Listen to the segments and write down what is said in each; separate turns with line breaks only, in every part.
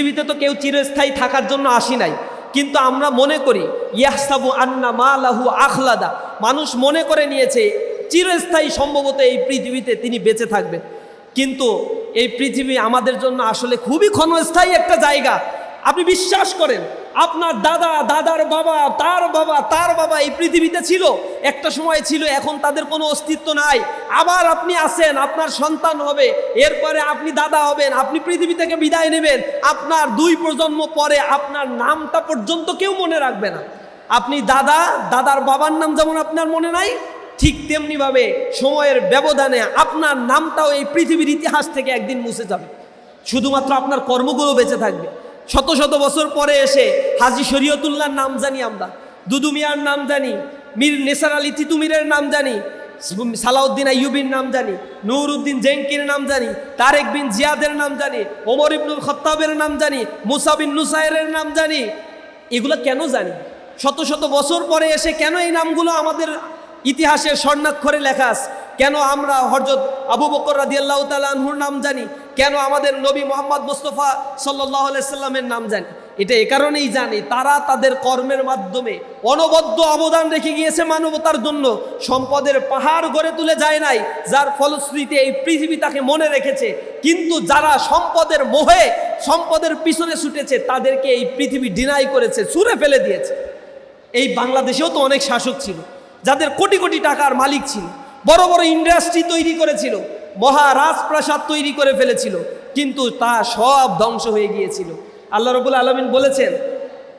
পৃথিবীতে তো কেউ চিরস্থায়ী থাকার জন্য আসি নাই। কিন্তু আমরা মনে করি ইয়াসাবু আন্না মা লাহু আখলাদা। মানুষ মনে করে নিয়েছে, চিরস্থায়ী সম্ভবত এই পৃথিবীতে তিনি বেঁচে থাকবেন। কিন্তু এই পৃথিবী আমাদের জন্য আসলে খুবই ক্ষণস্থায়ী একটা জায়গা। আপনি বিশ্বাস করেন আপনার দাদা, দাদার বাবা, তার বাবা তার বাবা এই পৃথিবীতে ছিল। একটা সময় ছিল, এখন তাদের কোনো অস্তিত্ব নাই। আবার আপনি আসেন, আপনার সন্তান হবে, এরপরে আপনি দাদা হবেন, আপনি পৃথিবী থেকে বিদায় নেবেন। আপনার দুই প্রজন্ম পরে আপনার নামটা পর্যন্ত কেউ মনে রাখবে না। আপনি দাদা, দাদার বাবার নাম যেমন আপনার মনে নাই, ঠিক তেমনিভাবে সময়ের ব্যবধানে আপনার নামটাও এই পৃথিবীর ইতিহাস থেকে একদিন মুছে যাবে। শুধুমাত্র আপনার কর্মগুলো বেঁচে থাকবে। শত শত বছর পরে এসে হাজি শরীয়তুল্লাহর নাম জানি আমরা। দুদু মিয়ার নাম জানি, মীর নেসার আলী তিতুমিরের নাম জানি, সালাউদ্দিন আইয়ুবির নাম জানি নুরউদ্দিন জেঙ্কির নাম জানি, তারেক বিন জিয়াদের নাম জানি, ওমর ইবনুল খত্তাবের নাম জানি, মুসা বিন নুসাইরের নাম জানি। এগুলো কেন জানি? শত শত বছর পরে এসে কেন এই নামগুলো আমাদের ইতিহাসের স্বর্ণাক্ষরে লেখা কেন আমরা হরজত আবু বকর রাদিয়াল্লাহ তালাহুর নাম জানি? কেন আমাদের নবী মোহাম্মদ মুস্তফা সাল্লাহ সাল্লামের নাম জানি? এটা এ কারণেই জানি, তারা তাদের কর্মের মাধ্যমে অনবদ্য অবদান রেখে গিয়েছে মানবতার জন্য। সম্পদের পাহাড় গড়ে তুলে যায় নাই, যার ফলশ্রুতিতে এই পৃথিবী তাকে মনে রেখেছে। কিন্তু যারা সম্পদের মোহে, সম্পদের পিছনে ছুটেছে, তাদেরকে এই পৃথিবী ডিনাই করেছে, ছুঁড়ে ফেলে দিয়েছে। এই বাংলাদেশেও তো অনেক শাসক ছিল। যাদের কোটি কোটি টাকার মালিক ছিল। বড় বড় ইন্ডাস্ট্রি তৈরি করেছিল। মহা রাজপ্রাসাদ তৈরি করে ফেলেছিল। কিন্তু তা সব ধ্বংস হয়ে গিয়েছিল। আল্লাহ রবুল আলমিন বলেছেন,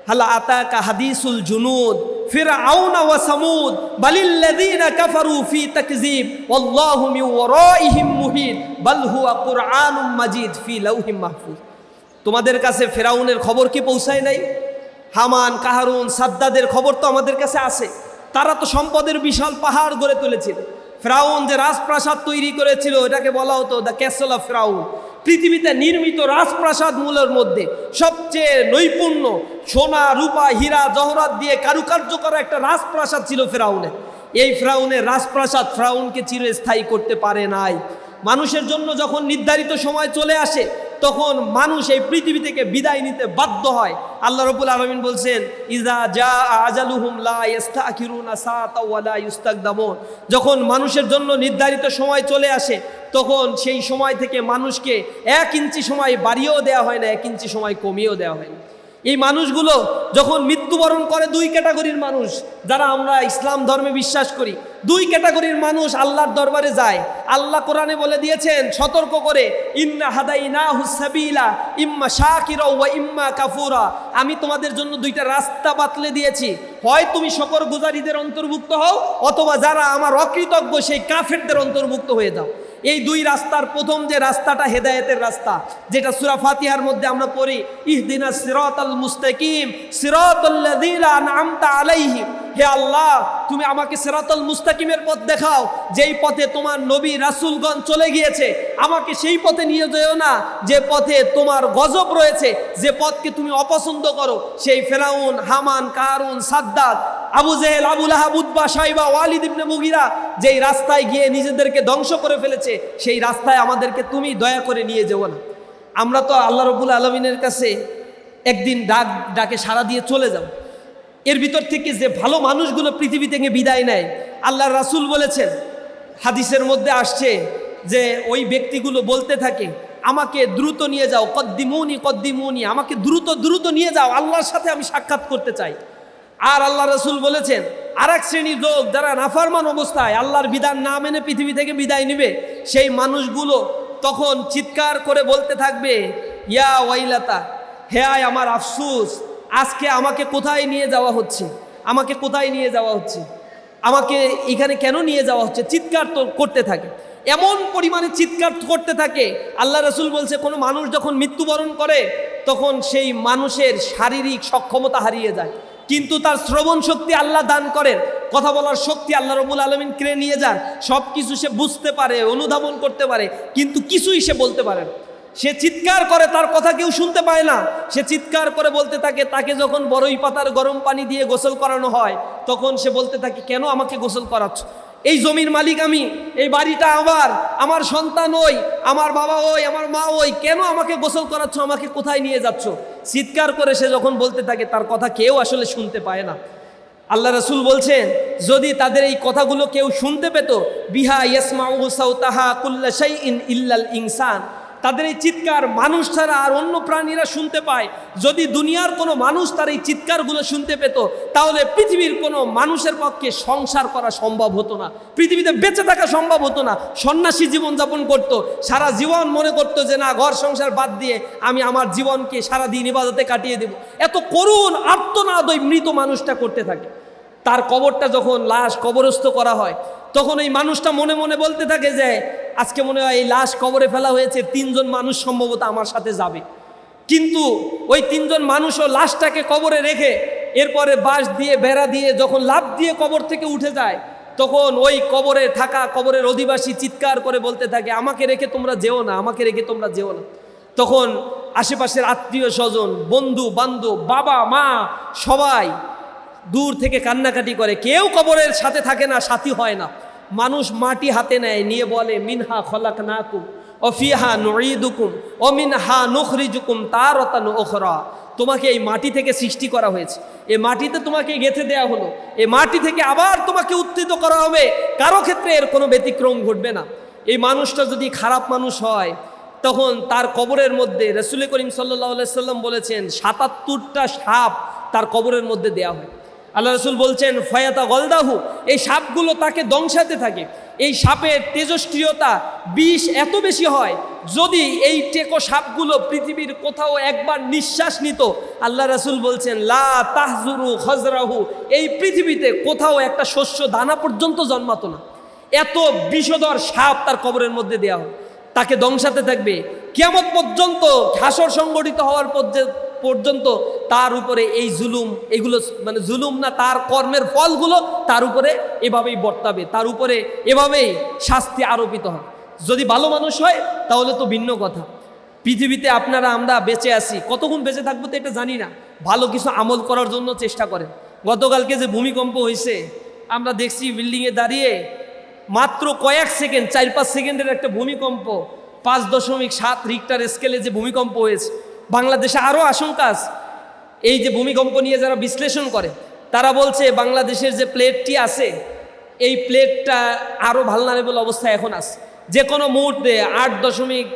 হালা আতাকা হাদিসুল জুনুদ, ফিরআউন ওয়া সামুদ, বালিল্লাযীনা কাফারু ফি তাকযীব, ওয়াল্লাহু মিন ওয়ারাইহিম মুহিত, বাল হুয়া কুরআনুম মাজিদ ফি লাউহিম মাহফুজ। তোমাদের কাছে ফেরাউনের খবর কি পৌঁছায় নাই? হামান, কাহারুন, সাদ্দাদের খবর তো আমাদের কাছে আছে। তারা তো সম্পদের বিশাল পাহাড় গড়ে তুলেছিল। ফ্রাউন যে রাজপ্রাসাদ তৈরি করেছিল, এটাকে বলা হতো দ্য ক্যাসেল অফ ফ্রাউন পৃথিবীতে নির্মিত রাজপ্রাসাদ মূলের মধ্যে সবচেয়ে নৈপুণ্য সোনা, রূপা, হীরা, জহরাত দিয়ে কারুকার্য করা একটা রাজপ্রাসাদ ছিল ফ্রাউনে এই ফ্রাউনের রাজপ্রাসাদ ফ্রাউনকে চিরস্থায়ী করতে পারে নাই। মানুষের জন্য যখন নির্ধারিত সময় চলে আসে তখন মানুষ এই পৃথিবী থেকে বিদায় নিতে বাধ্য হয়। আল্লাহ রবুল আলমিন বলছেন ইজা যা আজালুহুম লা ইস্তাখিরুনা সাআতা ওয়া লা ইস্তাকদামুন যখন মানুষের জন্য নির্ধারিত সময় চলে আসে, তখন সেই সময় থেকে মানুষকে এক ইঞ্চি সময় বাড়িয়েও দেওয়া হয় না, এক ইঞ্চি সময় কমিয়েও দেওয়া হয় না। এই মানুষগুলো যখন মৃত্যুবরণ করে দুই ক্যাটাগরির মানুষ, যারা আমরা ইসলাম ধর্মে বিশ্বাস করি, দুই ক্যাটাগরির মানুষ আল্লাহর দরবারে যায়। আল্লাহ কোরআনে বলে দিয়েছেন, সতর্ক করে, ইন্না হাদাইনা হুসাবিলা ইম্মা শাকিরা ইম্মা কাফুরা। আমি তোমাদের জন্য দুইটা রাস্তা বাতলে দিয়েছি। হয় তুমি শকর গুজারিদের অন্তর্ভুক্ত হও, অথবা যারা আমার অকৃতজ্ঞ, সেই কাফেরদের অন্তর্ভুক্ত হয়ে যাও। এই দুই রাস্তার প্রথম যে রাস্তাটা হেদায়েতের রাস্তা, যেটা সুরা ফাতিহার মধ্যে আমরা পড়ি, ইহদিনা সিরাত আল মুস্তাকিম আনআমতা আলাইহিম। হে আল্লাহ, তুমি আমাকে সিরাতাল মুস্তাকিমের পথ দেখাও, যেই পথে তোমার নবী রাসূলগণ চলে গিয়েছে। আমাকে সেই পথে নিয়ে যেও না, যে পথে তোমার গজব রয়েছে, যে পথকে তুমি অপছন্দ করো। সেই ফেরাউন, হামান, কারুন, সাদ্দাত আবু জেহেল আবুল আহাব উদ্বা সাইবা, ওয়ালিদ ইবনে মুগিরা যেই রাস্তায় গিয়ে নিজেদেরকে ধ্বংস করে ফেলেছে, সেই রাস্তায় আমাদেরকে তুমি দয়া করে নিয়ে যেও না। আমরা তো আল্লাহ রবুল আলমিনের কাছে একদিন ডাক, ডাকে সাড়া দিয়ে চলে যাব। এর ভিতর থেকে যে ভালো মানুষগুলো পৃথিবী থেকে বিদায় নেয় আল্লাহ রাসূল বলেছেন, হাদিসের মধ্যে আসছে যে ওই ব্যক্তিগুলো বলতে থাকে, আমাকে দ্রুত নিয়ে যাও, কদ্দিমুনি কদ্দিমুনি, আমাকে দ্রুত দ্রুত নিয়ে যাও, আল্লাহর সাথে আমি সাক্ষাৎ করতে চাই। আর আল্লাহ রসুল বলেছেন আর এক শ্রেণির লোক যারা নাফারমান অবস্থায় আল্লাহর বিধান না মেনে পৃথিবী থেকে বিদায় নেবে, সেই মানুষগুলো তখন চিৎকার করে বলতে থাকবে, ইয়া ওয়াইলাতা, হে আয় আমার আফসুস, আজকে আমাকে কোথায় নিয়ে যাওয়া হচ্ছে? আমাকে কোথায় নিয়ে যাওয়া হচ্ছে? আমাকে এখানে কেন নিয়ে যাওয়া হচ্ছে? চিৎকার তো করতে থাকে। এমন পরিমাণে চিৎকার করতে থাকে, আল্লাহ রসুল বলছে, কোনো মানুষ যখন মৃত্যুবরণ করে, তখন সেই মানুষের শারীরিক সক্ষমতা হারিয়ে যায়। কিন্তু তার শ্রবণ শক্তি আল্লাহ দান করেন। কথা বলার শক্তি আল্লাহ রবুল আলমিন কেড়ে নিয়ে যান। সব কিছু সে বুঝতে পারে, অনুধাবন করতে পারে, কিন্তু কিছুই সে বলতে পারে না। সে চিৎকার করে, তার কথা কেউ শুনতে পায় না। সে চিৎকার করে বলতে থাকে, তাকে যখন বড়ই পাতার গরম পানি দিয়ে গোসল করানো হয়, তখন সে বলতে থাকে, কেন আমাকে গোসল করাচ্ছ? এই জমির মালিক আমি, এই বাড়িটা আমার আমার সন্তান ওই, আমার বাবা ওই, আমার মা ওই, কেন আমাকে গোসল করাচ্ছ, আমাকে কোথায় নিয়ে যাচ্ছ? চিৎকার করে সে যখন বলতে থাকে, তার কথা কেউ আসলে শুনতে পায় না। আল্লাহ রসুল বলছেন, যদি তাদের এই কথাগুলো কেউ শুনতে পেত, বিহা ইয়াসমাউ সাউতাহা কুল্লা শাইইন ইল্লাল ইনসান তাদের এই চিৎকার মানুষ ছাড়া আর অন্য প্রাণীরা শুনতে পায়। যদি দুনিয়ার কোনো মানুষ তার এই চিৎকারগুলো শুনতে পেত, তাহলে পৃথিবীর কোনো মানুষের পক্ষে সংসার করা সম্ভব হতো না। পৃথিবীতে বেঁচে থাকা সম্ভব হতো না। সন্ন্যাসী জীবনযাপন করত। সারা জীবন মনে করতো যে, না, ঘর সংসার বাদ দিয়ে আমি আমার জীবনকে সারা দিন ইবাদতে কাটিয়ে দেব। এত করুণ আর্তনাদ ওই মৃত মানুষটা করতে থাকে। তার কবরটা যখন লাশ কবরস্থ করা হয়, তখন এই মানুষটা মনে মনে বলতে থাকে যে, আজকে মনে হয় এই লাশ কবরে ফেলা হয়েছে, তিনজন মানুষ সম্ভবত আমার সাথে যাবে। কিন্তু ওই তিনজন মানুষও লাশটাকে কবরে রেখে এরপরে বাঁশ দিয়ে, বেড়া দিয়ে, যখন লাভ দিয়ে কবর থেকে উঠে যায়, তখন ওই কবরে থাকা, কবরের অধিবাসী চিৎকার করে বলতে থাকে, আমাকে রেখে তোমরা যেও না, আমাকে রেখে তোমরা যেও না। তখন আশেপাশের আত্মীয় স্বজন বন্ধু বান্ধব বাবা মা সবাই দূর থেকে কান্নাকাটি করে। কেউ কবরের সাথে থাকে না, সাথী হয় না। মানুষ মাটি হাতে নেয়, নিয়ে বলে, মিনহা খলাক নাকুম ও ফিহা নুকুম ও মিনহা নুখরিজুকুম তার ওখরা তোমাকে এই মাটি থেকে সৃষ্টি করা হয়েছে। এ মাটিতে তোমাকে গেঁথে দেওয়া হলো। এ মাটি থেকে আবার তোমাকে উত্থিত করা হবে। কারও ক্ষেত্রে এর কোনো ব্যতিক্রম ঘটবে না। এই মানুষটা যদি খারাপ মানুষ হয়, তখন তার কবরের মধ্যে রসুল করিম সাল্লাহ সাল্লাম বলেছেন, সাতাত্তরটা সাপ তার কবরের মধ্যে দেয়া হয়। আল্লাহ রসুল বলছেন, ফয়াতা গলদাহু এই সাপগুলো তাকে দংশাতে থাকে। এই সাপের তেজস্ক্রিয়তা বিষ এত বেশি হয়, যদি এই টেকো সাপগুলো পৃথিবীর কোথাও একবার নিঃশ্বাস নিত, আল্লাহ রসুল বলছেন, লা তাহজুরু খজরাহু এই পৃথিবীতে কোথাও একটা শস্য দানা পর্যন্ত জন্মাতো না। এত বিষধর সাপ তার কবরের মধ্যে দেওয়া হয়। তাকে দংশাতে থাকবে। কেমন পর্যন্ত হাসর সংগঠিত হওয়ার পর্যন্ত পর্যন্ত তার উপরে এই জুলুম, এগুলো মানে জুলুম না, তার কর্মের ফলগুলো তার উপরে এভাবেই বর্তাবে, তার উপরে এভাবেই শাস্তি আরোপিত হয় যদি ভালো মানুষ হয়, তাহলে তো ভিন্ন কথা। পৃথিবীতে আপনারা, আমরা বেঁচে আছি। কতক্ষণ বেঁচে থাকব তো এটা জানি না। ভালো কিছু আমল করার জন্য চেষ্টা করেন। গতকালকে যে ভূমিকম্প হয়েছে, আমরা দেখছি বিল্ডিংয়ে দাঁড়িয়ে মাত্র কয়েক সেকেন্ড, চার পাঁচ সেকেন্ডের একটা ভূমিকম্প, পাঁচ দশমিক সাত রিক্টার স্কেলে যে ভূমিকম্প হয়েছে বাংলাদেশে আরও আশঙ্কা আছে। এই যে ভূমিকম্প নিয়ে যারা বিশ্লেষণ করে, তারা বলছে বাংলাদেশের যে প্লেটটি আছে, এই প্লেটটা আরও ভালনারেবল অবস্থায় এখন আছে। যে কোনো মুহূর্তে আট দশমিক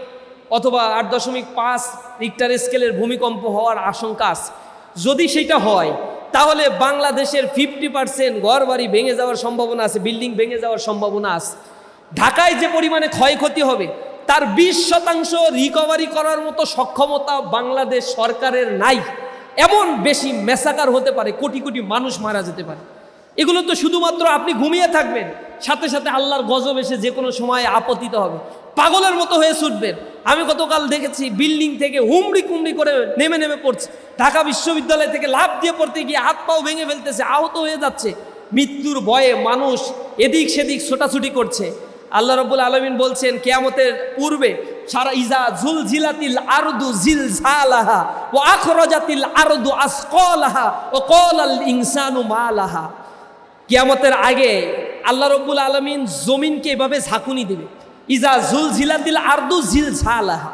অথবা আট দশমিক পাঁচ রিক্টার স্কেলের ভূমিকম্প হওয়ার আশঙ্কা আছে। যদি সেটা হয়, তাহলে বাংলাদেশের ফিফটি পার্সেন্ট ঘর বাড়ি ভেঙে যাওয়ার সম্ভাবনা আছে বিল্ডিং ভেঙে যাওয়ার সম্ভাবনা আছে। ঢাকায় যে পরিমাণে ক্ষয়ক্ষতি হবে তার বিশ শতাংশ রিকভারি করার মতো সক্ষমতা বাংলাদেশ সরকারের নাই। এমন বেশি মেসাকার হতে পারে, কোটি কোটি মানুষ মারা যেতে পারে। এগুলো তো শুধুমাত্র আপনি ঘুমিয়ে থাকবেন, সাথে সাথে আল্লাহর গজব এসে যে কোনো সময় আপতিত হবে। পাগলের মতো হয়ে ছুটবেন। আমি গতকাল দেখেছি বিল্ডিং থেকে হুমড়ি কুমড়ি করে নেমে নেমে পড়ছে। ঢাকা বিশ্ববিদ্যালয় থেকে লাভ দিয়ে পড়তে গিয়ে হাত পাও ভেঙে ফেলতেছে, আহত হয়ে যাচ্ছে। মৃত্যুর ভয়ে মানুষ এদিক সেদিক ছোটাছুটি করছে। আল্লাহ রব্বুল আলমিন বলছেন, কেয়ামতের পূর্বে সারা ইজা ঝুল ঝিলাতিল আরদু জিল ঝালাহা ও আখরজাতিল আরদু আসকলাহা ও কল আল ইনসানু মালাহা। কিয়ামতের আগে আল্লাহ রব্বুল আলমিন জমিনকে এভাবে ঝাঁকুনি দেবে। ইজা ঝুল ঝিলাতিল আরদু ঝিল ঝালাহা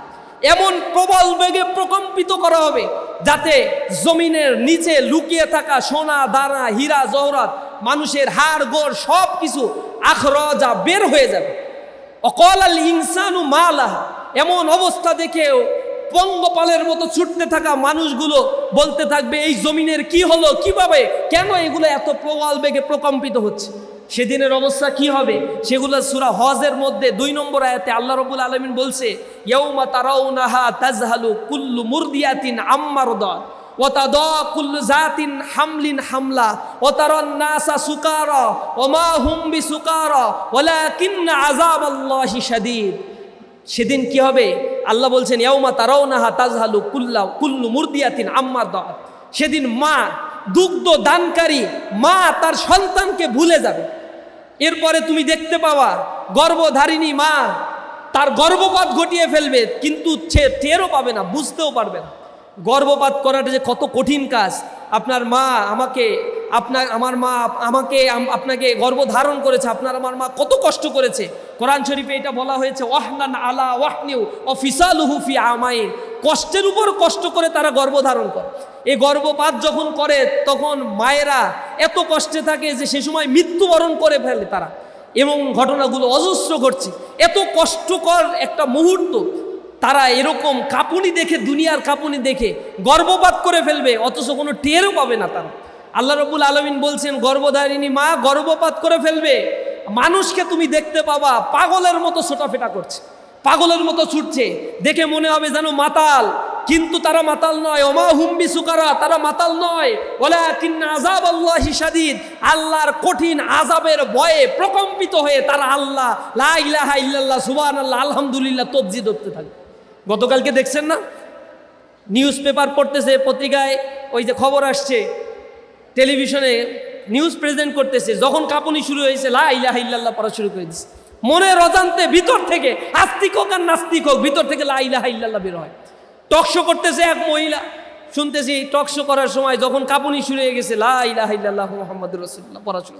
এমন প্রবল বেগে প্রকম্পিত করা হবে যাতে জমিনের নিচে লুকিয়ে থাকা সোনা, দানা, হীরা, জহরাত, মানুষের হাড় গোড় সব কিছু আখরজা বের হয়ে যাবে। অকল আল ইনসানু মালাহ। এমন অবস্থা দেখেও পঙ্গপালের মতো ছুটতে থাকা মানুষগুলো বলতে থাকবে, এই জমিনের কি হলো? কীভাবে? কেন এগুলো এত প্রবল বেগে প্রকম্পিত হচ্ছে? সেদিনের অবস্থা কি হবে? সেগুলো সুরা হজের মধ্যে দুই নম্বর আয়াতে আল্লাহ রবুল আলমিন বলছে ইয়ৌমা তারাউনাহা তাজহালু কুল্লু মুরদিয়াতিন কুল্লু জাতিন হামলিন হামলা সেদিন কি হবে? আল্লাহ বলছেন কুল্লা, কুল্লু মুরদিয়াতিন সেদিন মা দুগ্ধ দানকারী মা তার সন্তানকে ভুলে যাবে। এরপরে তুমি দেখতে পাওয়া গর্ভধারিণী মা তার গর্ভপাত ঘটিয়ে ফেলবে, কিন্তু সে টেরও পাবে না, বুঝতেও পারবে না। গর্ভপাত করাটা যে কত কঠিন কাজ। আপনার মা আমাকে, আপনার, আমার মা আমাকে, আম- আপনাকে গর্ভধারণ করেছে, আপনার, আমার মা কত কষ্ট করেছে। কোরআন শরীফে এটা বলা হয়েছে ওয়াহনান আলা ওয়াহনিউ ও ফিসালুহু ফি আমাইন। কষ্টের উপর কষ্ট করে তারা গর্ভধারণ করে। এই গর্ভপাত যখন করে, তখন মায়েরা এত কষ্টে থাকে যে সে সময় মৃত্যুবরণ করে ফেলে তারা। এবং ঘটনাগুলো অজস্র ঘটছে। এত কষ্টকর একটা মুহূর্ত। তারা এরকম কাপুনি দেখে, দুনিয়ার কাপুনি দেখে গর্ভপাত করে ফেলবে, অথচ কোনো টেরও পাবে না তারা। আল্লাহ রবুল আলমিন বলছেন, গর্ভধারিণী মা গর্ভপাত করে ফেলবে। মানুষকে তুমি দেখতে পাবা, পাগলের মতো ছোটাফেটা করছে, পাগলের মতো ছুটছে। দেখে মনে হবে যেন মাতাল, কিন্তু তারা মাতাল নয়। ওমা হুম্বি সুকারা তারা মাতাল নয়। ওলা কিন্না আজাব আল্লাহ সাদিদ আল্লাহর কঠিন আজাবের ভয়ে প্রকম্পিত হয়ে তারা আল্লাহ, লা ইলাহা সুবহান আল্লাহ আলহামদুলিল্লাহ তবজি ধরতে থাকে। গতকালকে দেখছেন না? নিউজ পেপার পড়তেছে, পত্রিকায় ওই যে খবর আসছে, টেলিভিশনে নিউজ প্রেজেন্ট করতেছে, যখন কাঁপুনি শুরু হয়েছে, লা ইলাহা ইল্লাল্লাহ পড়া শুরু করে দিচ্ছে মনের অজান্তে ভিতর থেকে, আস্তিক হোক আর নাস্তিক হোক, ভিতর থেকে লা ইলাহা ইল্লাল্লাহ বের হয়। টকশো করতেছে এক মহিলা। শুনতেছি টকশো করার সময় যখন কাঁপুনি শুরু হয়ে গেছে, লা ইলাহা ইল্লাল্লাহ মুহাম্মাদুর রাসূলুল্লাহ পড়া শুরু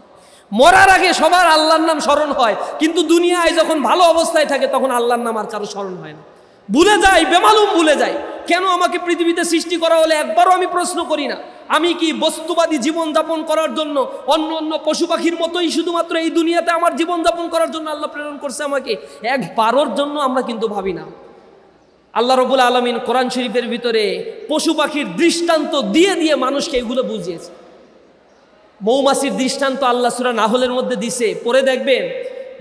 মরার আগে সবার আল্লাহর নাম স্মরণ হয়, কিন্তু দুনিয়ায় যখন ভালো অবস্থায় থাকে, তখন আল্লাহর নাম আর কারও স্মরণ হয় না। ভুলে যাই বেমালুম ভুলে যাই কেন আমাকে পৃথিবীতে সৃষ্টি করা হলে একবারও আমি প্রশ্ন করি না? আমি কি বস্তুবাদী জীবনযাপন করার জন্য অন্য অন্য পশু পাখির মতোই শুধুমাত্র এই দুনিয়াতে আমার জীবনযাপন করার জন্য আল্লাহ প্রেরণ করছে আমাকে? একবারোর জন্য আমরা কিন্তু ভাবি না। আল্লাহ রবুল আলমিন কোরআন শরীফের ভিতরে পশু পাখির দৃষ্টান্ত দিয়ে দিয়ে মানুষকে এগুলো বুঝিয়েছে। মৌমাছির দৃষ্টান্ত আল্লাহ সুরা নাহলের মধ্যে দিছে। পরে দেখবেন,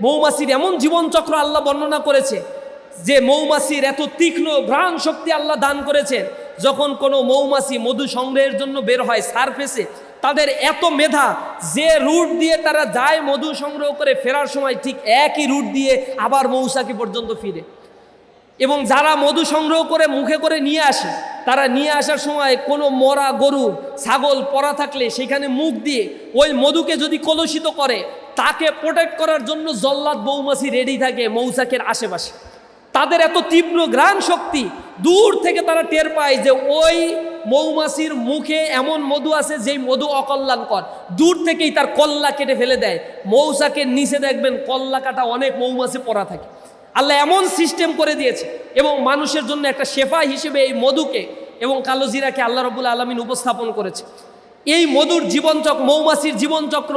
মৌমাছির এমন জীবনচক্র আল্লাহ বর্ণনা করেছে যে মৌমাছির এত তীক্ষ্ণ ঘ্রাণ শক্তি আল্লাহ দান করেছেন, যখন কোনো মৌমাছি মধু সংগ্রহের জন্য বের হয় সারফেসে, তাদের এত মেধা যে রুট দিয়ে তারা যায় মধু সংগ্রহ করে ফেরার সময় ঠিক একই রুট দিয়ে আবার মৌসাকি পর্যন্ত ফিরে। এবং যারা মধু সংগ্রহ করে মুখে করে নিয়ে আসে, তারা নিয়ে আসার সময় কোনো মরা গরু, ছাগল, পরা থাকলে সেখানে মুখ দিয়ে ওই মধুকে যদি কলুষিত করে, তাকে প্রোটেক্ট করার জন্য জল্লাদ মৌমাছি রেডি থাকে মৌচাকের আশেপাশে। তাদের এত তীব্র ঘ্রাণ শক্তি দূর থেকে তারা টের পায় যে ওই মৌমাছির মুখে এমন মধু আছে যেই মধু অকল্যাণকর। দূর থেকেই তার কল্লা কেটে ফেলে দেয়। মৌচাকের নিচে দেখবেন কল্লা কাটা অনেক মৌমাছি পরা থাকে। আল্লাহ এমন সিস্টেম করে দিয়েছে এবং মানুষের জন্য একটা শেফা হিসেবে এই মধুকে এবং কালো জিরাকে আল্লাহ রবুল আলমিন উপস্থাপন করেছে। এই মধুর জীবনচক্র, মৌমাছির জীবনচক্র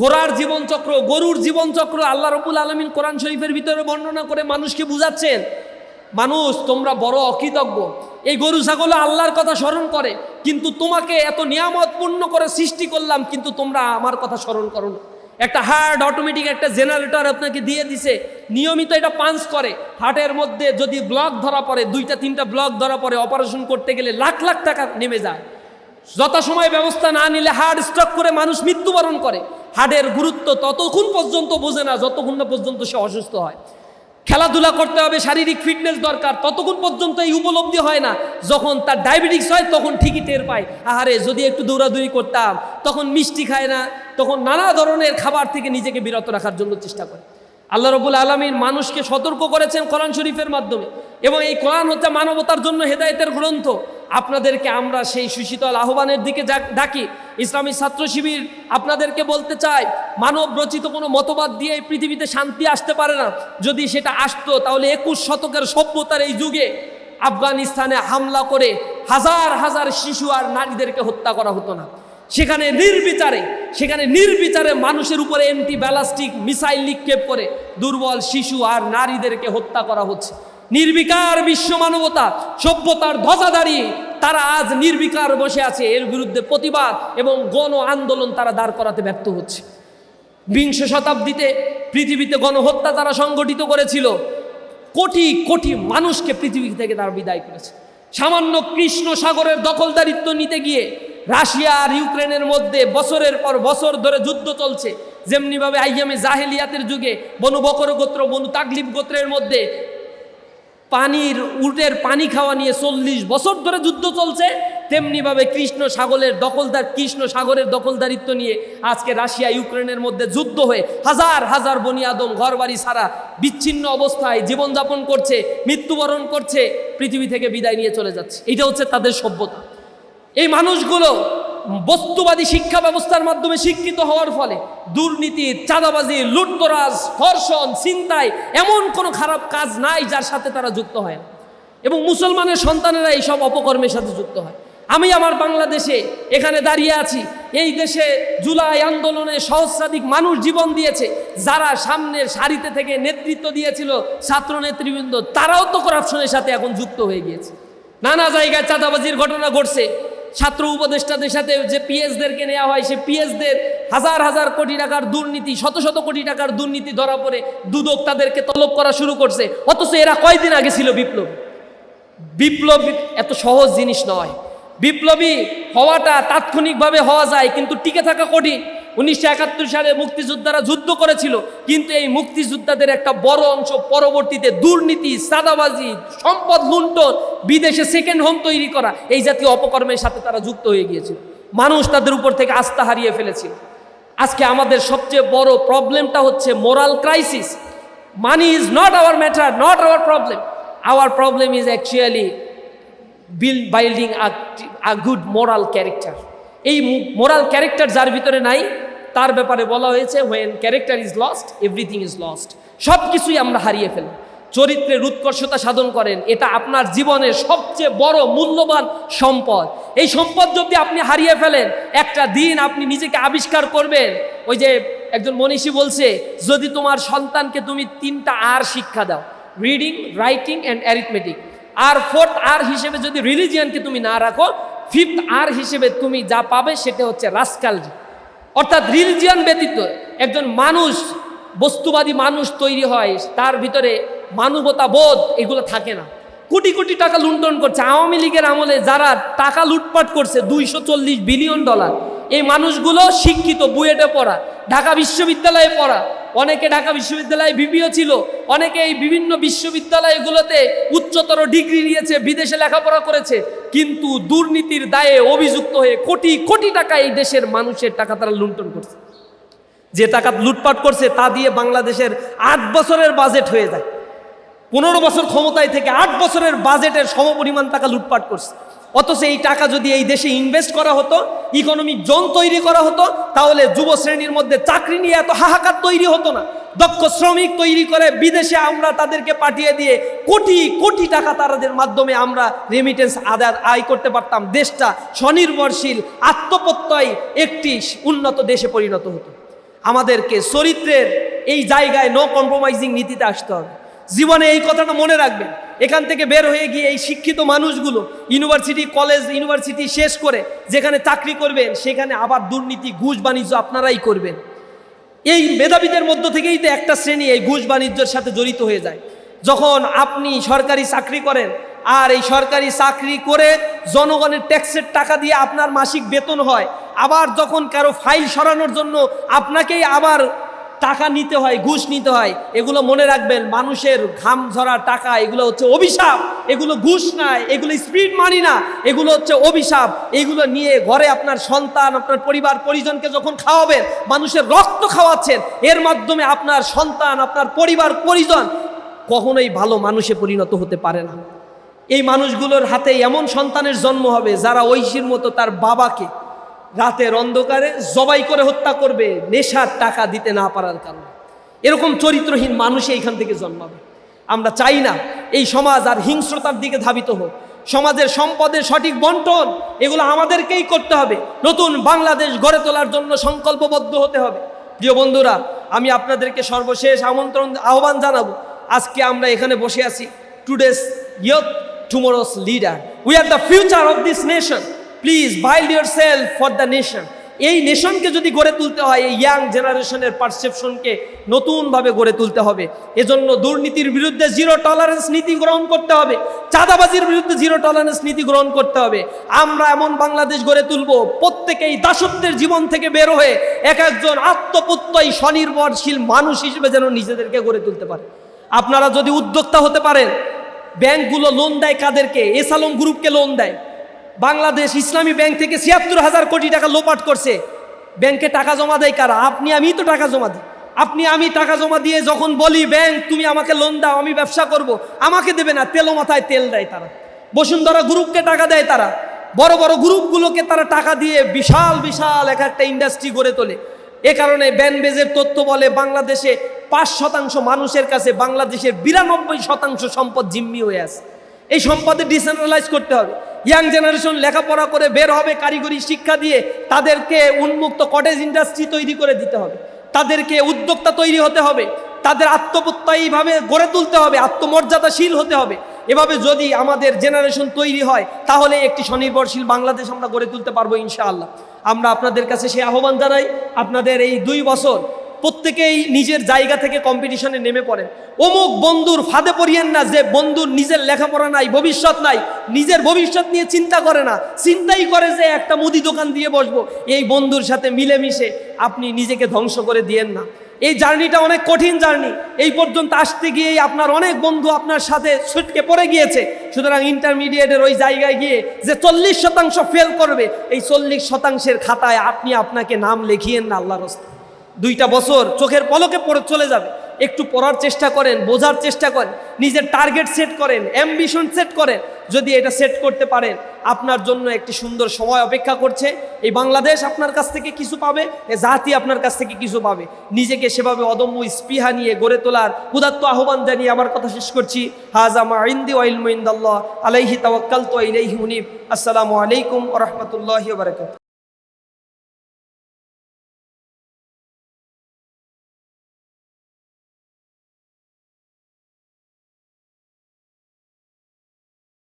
ঘোড়ার জীবনচক্র, গরুর জীবনচক্র আল্লাহ রবুল আলমিন কোরআন শরীফের ভিতরে বর্ণনা করে মানুষকে বুঝাচ্ছেন। মানুষ, তোমরা বড় অকৃতজ্ঞ। এই গরু, ছাগল আল্লাহর কথা স্মরণ করে, কিন্তু তোমাকে এত নিয়ামতপূর্ণ করে সৃষ্টি করলাম, কিন্তু তোমরা আমার কথা স্মরণ করো না। একটা হার্ট অটোমেটিক একটা জেনারেটর আপনাকে দিয়ে দিছে। নিয়মিত এটা পাঞ্চ করে। হার্টের মধ্যে যদি ব্লক ধরা পড়ে, দুইটা, তিনটা ব্লক ধরা পড়ে, অপারেশন করতে গেলে লাখ লাখ টাকা নেমে যায়। যথাসময় ব্যবস্থা না নিলে হার্ট স্ট্রোক করে মানুষ মৃত্যুবরণ করে। হার্টের গুরুত্ব ততক্ষণ পর্যন্ত বোঝে না, যতক্ষণ না পর্যন্ত সে অসুস্থ হয়। খেলাধুলা করতে হবে, শারীরিক ফিটনেস দরকার, ততক্ষণ পর্যন্ত এই উপলব্ধি হয় না। যখন তার ডায়াবেটিস হয়, তখন ঠিকই টের পায়। আহারে, যদি একটু দৌড়াদৌড়ি করতাম, তখন মিষ্টি খায় না, তখন নানা ধরনের খাবার থেকে নিজেকে বিরত রাখার জন্য চেষ্টা করে। আল্লাহ রবুল আলমীর মানুষকে সতর্ক করেছেন কোরআন শরীফের মাধ্যমে। এবং এই কোরআন হচ্ছে মানবতার জন্য হেদায়েতের গ্রন্থ। আপনাদেরকে আমরা সেই সুশীতল আহ্বানের দিকে ডাকি। ইসলামী ছাত্র শিবির আপনাদেরকে বলতে চাই, মানব রচিত কোনো মতবাদ দিয়ে এই পৃথিবীতে শান্তি আসতে পারে না। যদি সেটা আসতো, তাহলে একুশ শতকের সভ্যতার এই যুগে আফগানিস্তানে হামলা করে হাজার হাজার শিশু আর নারীদেরকে হত্যা করা হতো না। সেখানে নির্বিচারে সেখানে নির্বিচারে মানুষের উপরে এন্টি ব্যালাস্টিক মিসাইল নিক্ষেপ করে দুর্বল শিশু আর নারীদেরকে হত্যা করা হচ্ছে। নির্বিকার বিশ্ব মানবতা, সভ্যতার ধ্বজা দাঁড়িয়ে তারা আজ নির্বিকার বসে আছে। এর বিরুদ্ধে প্রতিবাদ এবং গণ আন্দোলন তারা দাঁড় করাতে ব্যর্থ হচ্ছে। বিংশ শতাব্দীতে পৃথিবীতে গণহত্যা তারা সংগঠিত করেছিল। কোটি কোটি মানুষকে পৃথিবী থেকে তারা বিদায় করেছে। সামান্য কৃষ্ণ সাগরের দখলদারিত্ব নিতে গিয়ে রাশিয়া আর ইউক্রেনের মধ্যে বছরের পর বছর ধরে যুদ্ধ চলছে। যেমনিভাবে আইয়ামে জাহেলিয়াতের যুগে বনু বকর গোত্র, বনু তাকলিফ গোত্রের মধ্যে পানির, উটের পানি খাওয়া নিয়ে চল্লিশ বছর ধরে যুদ্ধ চলছে, তেমনিভাবে কৃষ্ণ সাগরের দখলদার, কৃষ্ণ সাগরের দখলদারিত্ব নিয়ে আজকে রাশিয়া, ইউক্রেনের মধ্যে যুদ্ধ হয়ে হাজার হাজার বনি আদম ঘরবাড়ি ছাড়া বিচ্ছিন্ন অবস্থায় জীবনযাপন করছে, মৃত্যুবরণ করছে, পৃথিবী থেকে বিদায় নিয়ে চলে যাচ্ছে। এটা হচ্ছে তাদের সভ্যতা। এই মানুষগুলো বস্তুবাদী শিক্ষা ব্যবস্থার মাধ্যমে শিক্ষিত হওয়ার ফলে দুর্নীতি, চাঁদাবাজি, লুটতরাজ, ধর্ষণ, ছিনতাই এমন কোনো খারাপ কাজ নাই যার সাথে তারা যুক্ত হয় না। এবং মুসলমানের সন্তানেরা এইসব অপকর্মের সাথে যুক্ত হয়। আমি আমার বাংলাদেশে এখানে দাঁড়িয়ে আছি। এই দেশে জুলাই আন্দোলনে সহস্রাধিক মানুষ জীবন দিয়েছে। যারা সামনের সারিতে থেকে নেতৃত্ব দিয়েছিল ছাত্র নেতৃবৃন্দ তারাও তো করাপশনের সাথে এখন যুক্ত হয়ে গিয়েছে। নানা জায়গায় চাঁদাবাজির ঘটনা ঘটছে। ছাত্র উপদেষ্টাদের সাথে যে পিএসদেরকে নেওয়া হয়, সে পিএসদের হাজার হাজার কোটি টাকার দুর্নীতি, শত শত কোটি টাকার দুর্নীতি ধরা পড়ে দুদক তাদেরকে তলব করা শুরু করছে। অথচ এরা কয়দিন আগে ছিল বিপ্লব? বিপ্লব এত সহজ জিনিস নয়। বিপ্লবী হওয়াটা তাৎক্ষণিকভাবে হওয়া যায়, কিন্তু টিকে থাকা কঠিন। উনিশশো একাত্তর সালে মুক্তিযোদ্ধারা যুদ্ধ করেছিল, কিন্তু এই মুক্তিযোদ্ধাদের একটা বড় অংশ পরবর্তীতে দুর্নীতি, সাদাবাজি, সম্পদ লুণ্ঠন, বিদেশে সেকেন্ড হোম তৈরি করা, এই জাতীয় অপকর্মের সাথে তারা যুক্ত হয়ে গিয়েছিল। মানুষ তাদের উপর থেকে আস্থা হারিয়ে ফেলেছিল। আজকে আমাদের সবচেয়ে বড় প্রবলেমটা হচ্ছে moral crisis money is not our matter not our problem our problem is actually build building a good moral character এই মোরাল ক্যারেক্টার যার ভিতরে নাই, তার ব্যাপারে বলা হয়েছে when character is lost everything is lost সব কিছুই আমরা হারিয়ে ফেলি চরিত্রের উৎকর্ষতা সাধন করেন, এটা আপনার জীবনের সবচেয়ে বড় মূল্যবান সম্পদ। এই সম্পদ যদি আপনি হারিয়ে ফেলেন, একটা দিন আপনি নিজেকে আবিষ্কার করবেন। ওই যে একজন মনীষী বলছে, যদি তোমার সন্তানকে তুমি তিনটা আর শিক্ষা দাও রিডিং রাইটিং অ্যান্ড অ্যারিথমেটিক আর ফোর্থ আর হিসেবে যদি রিলিজিয়ানকে তুমি না রাখো ফিফথ আর হিসেবে তুমি যা পাবে সেটা হচ্ছে রাস্কালজি অর্থাৎ রিলিজিয়ান ব্যতীত একজন মানুষ, বস্তুবাদী মানুষ তৈরি হয়, তার ভিতরে মানবতা বোধ এগুলো থাকে না। কোটি কোটি টাকা লুণ্ঠন করছে। আওয়ামী লীগের আমলে যারা টাকা লুটপাট করছে, দুইশো চল্লিশ বিলিয়ন ডলার। এই মানুষগুলো শিক্ষিত, বুয়েটে পড়া, ঢাকা বিশ্ববিদ্যালয়ে পড়া। অনেকে ঢাকা বিশ্ববিদ্যালয়ে বিবিও ছিল, অনেকে এই বিভিন্ন বিশ্ববিদ্যালয়গুলোতে উচ্চতর ডিগ্রি নিয়েছে, বিদেশে লেখাপড়া করেছে, কিন্তু দুর্নীতির দায়ে অভিযুক্ত হয়ে কোটি কোটি টাকা এই দেশের মানুষের টাকা তারা লুণ্ঠন করছে। যে টাকা লুটপাট করছে তা দিয়ে বাংলাদেশের আট বছরের বাজেট হয়ে যায়। পনেরো বছর ক্ষমতায় থেকে আট বছরের বাজেটের সমপরিমাণ টাকা লুটপাট করছে। অথচ এই টাকা যদি এই দেশে ইনভেস্ট করা হতো ইকোনমিক জোন তৈরি করা হতো, তাহলে যুব শ্রেণির মধ্যে চাকরি নিয়ে এত হাহাকার তৈরি হতো না। দক্ষ শ্রমিক তৈরি করে বিদেশে আমরা তাদেরকে পাঠিয়ে দিয়ে কোটি কোটি টাকা তাদের মাধ্যমে আমরা রেমিটেন্স আদায়, আয় করতে পারতাম। দেশটা স্বনির্ভরশীল, আত্মপ্রত্যয় একটি উন্নত দেশে পরিণত হতো। আমাদেরকে চরিত্রের এই জায়গায় নো কম্প্রোমাইজিং নীতিতে আসতে হবে। জীবনে এই কথাটা মনে রাখবেন। এখান থেকে বের হয়ে গিয়ে এই শিক্ষিত মানুষগুলো ইউনিভার্সিটি, কলেজ, ইউনিভার্সিটি শেষ করে যেখানে চাকরি করবেন, সেখানে আবার দুর্নীতি, ঘুষ বাণিজ্য আপনারাই করবেন। এই মেধাবীদের মধ্য থেকেই তো একটা শ্রেণি এই ঘুষ বাণিজ্যের সাথে জড়িত হয়ে যায়। যখন আপনি সরকারি চাকরি করেন, আর এই সরকারি চাকরি করে জনগণের ট্যাক্সের টাকা দিয়ে আপনার মাসিক বেতন হয়, আবার যখন কারও ফাইল সরানোর জন্য আপনাকেই আবার টাকা নিতে হয়, ঘুষ নিতে হয়, এগুলো মনে রাখবেন, মানুষের ঘাম ঝরা টাকা, এগুলো হচ্ছে অভিশাপ। এগুলো ঘুষ নয় এগুলো স্পিড মানি না, এগুলো হচ্ছে অভিশাপ। এগুলো নিয়ে ঘরে আপনার সন্তান, আপনার পরিবার, পরিজনকে যখন খাওয়াবেন, মানুষের রক্ত খাওয়াচ্ছেন, এর মাধ্যমে আপনার সন্তান, আপনার পরিবার, পরিজন কখনোই ভালো মানুষে পরিণত হতে পারে না। এই মানুষগুলোর হাতে এমন সন্তানের জন্ম হবে যারা ঐশীর মতো তার বাবাকে রাতের অন্ধকারে জবাই করে হত্যা করবে, নেশার টাকা দিতে না পারার কারণে। এরকম চরিত্রহীন মানুষই এখান থেকে জন্মাবে। আমরা চাই না এই সমাজ আর হিংস্রতার দিকে ধাবিত হোক। সমাজের সম্পদের সঠিক বন্টন, এগুলো আমাদেরকেই করতে হবে। নতুন বাংলাদেশ গড়ে তোলার জন্য সংকল্পবদ্ধ হতে হবে। প্রিয় বন্ধুরা, আমি আপনাদেরকে সর্বশেষ আমন্ত্রণ, আহ্বান জানাব, আজকে আমরা এখানে বসে আছি today's youth leader we are the future of this nation please build your self for the nation এই নেশনকে যদি গড়ে তুলতে হয়, এই ইয়াং জেনারেশনের পারসেপশনকে নতুনভাবে গড়ে তুলতে হবে। এজন্য দুর্নীতির বিরুদ্ধে জিরো টলারেন্স নীতি গ্রহণ করতে হবে। চাঁদাবাজির বিরুদ্ধে জিরো টলারেন্স নীতি গ্রহণ করতে হবে। আমরা এমন বাংলাদেশ গড়ে তুলব, প্রত্যেকেই দাসত্বের জীবন থেকে বের হয়ে এক একজন আত্মপুত্যই স্বনির্ভরশীল মানুষ হিসেবে যেন নিজেদেরকে গড়ে তুলতে পারে। আপনারা যদি উদ্যোক্তা হতে পারেন, ব্যাংকগুলো লোন দেয় কাদেরকে? এসালম গ্রুপকে লোন দেয়। বাংলাদেশ ইসলামী ব্যাংক থেকে ছিয়াত্তর হাজার কোটি টাকা লোপাট করছে। ব্যাংকে টাকা জমা দেয় কারা? আপনি, আমি তো টাকা জমা দিই। আপনি, আমি টাকা জমা দিয়ে যখন বলি, ব্যাংক, তুমি আমাকে লোন দাও, আমি ব্যবসা করব। আমাকে দেবে না তেলো মাথায় তেল দেয় তারা। বসুন্ধরা গ্রুপকে টাকা দেয় তারা। বড় বড় গ্রুপগুলোকে তারা টাকা দিয়ে বিশাল বিশাল এক একটা ইন্ডাস্ট্রি গড়ে তোলে। এ কারণে ব্যানবেজের তথ্য বলে, বাংলাদেশে পাঁচ শতাংশ মানুষের কাছে বাংলাদেশের বিরানব্বই শতাংশ সম্পদ জিম্মি হয়ে আছে। এই সম্পদে ডিসেন্ট্রালাইজ করতে হবে। ইয়াং জেনারেশন লেখাপড়া করে বের হবে কারিগরি শিক্ষা দিয়ে, তাদেরকে উন্মুক্ত কটেজ ইন্ডাস্ট্রি তৈরি করে দিতে হবে। তাদেরকে উদ্যোক্তা তৈরি হতে হবে। তাদের আত্মপ্রত্যয়ীভাবে গড়ে তুলতে হবে, আত্মমর্যাদাশীল হতে হবে। এভাবে যদি আমাদের জেনারেশন তৈরি হয়, তাহলে একটি স্বনির্ভরশীল বাংলাদেশ আমরা গড়ে তুলতে পারব ইনশাআল্লাহ। আমরা আপনাদের কাছে সেই আহ্বান জানাই, আপনাদের এই দুই বছর প্রত্যেকেই নিজের জায়গা থেকে কম্পিটিশনে নেমে পড়েন। অমুক বন্ধুর ফাঁদে পড়িয়েন না যে বন্ধুর নিজের লেখাপড়া নাই, ভবিষ্যৎ নাই, নিজের ভবিষ্যৎ নিয়ে চিন্তা করে না। চিন্তাই করে যে একটা মুদি দোকান দিয়ে বসবো। এই বন্ধুর সাথে মিলেমিশে আপনি নিজেকে ধ্বংস করে দিয়েন না। এই জার্নিটা অনেক কঠিন জার্নি। এই পর্যন্ত আসতে গিয়েই আপনার অনেক বন্ধু আপনার সাথে ছুটকে পড়ে গিয়েছে। সুতরাং ইন্টারমিডিয়েটের ওই জায়গায় গিয়ে যে চল্লিশ শতাংশ ফেল করবে, এই চল্লিশ শতাংশের খাতায় আপনি আপনাকে নাম লিখিয়েন না আল্লাহর রাস্তায় দুইটা বছর চোখের পলকে পড়ে চলে যাবে। একটু পড়ার চেষ্টা করেন, বোঝার চেষ্টা করেন, নিজের টার্গেট সেট করেন অ্যাম্বিশন সেট করেন, যদি এটা সেট করতে পারেন, আপনার জন্য একটি সুন্দর সময় অপেক্ষা করছে। এই বাংলাদেশ আপনার কাছ থেকে কিছু পাবে জাতি আপনার কাছ থেকে কিছু পাবে। নিজেকে সেভাবে অদম্য স্পৃহা নিয়ে গড়ে তোলার উদাত্ত আহ্বান জানিয়ে আমার কথা শেষ করছি। হাজামা ইন্দি আলাইহি তাওয়াক্কাল তো আসসালামু আলাইকুম ওয়া রাহমাতুল্লাহি ওয়া বারাকাতুহু।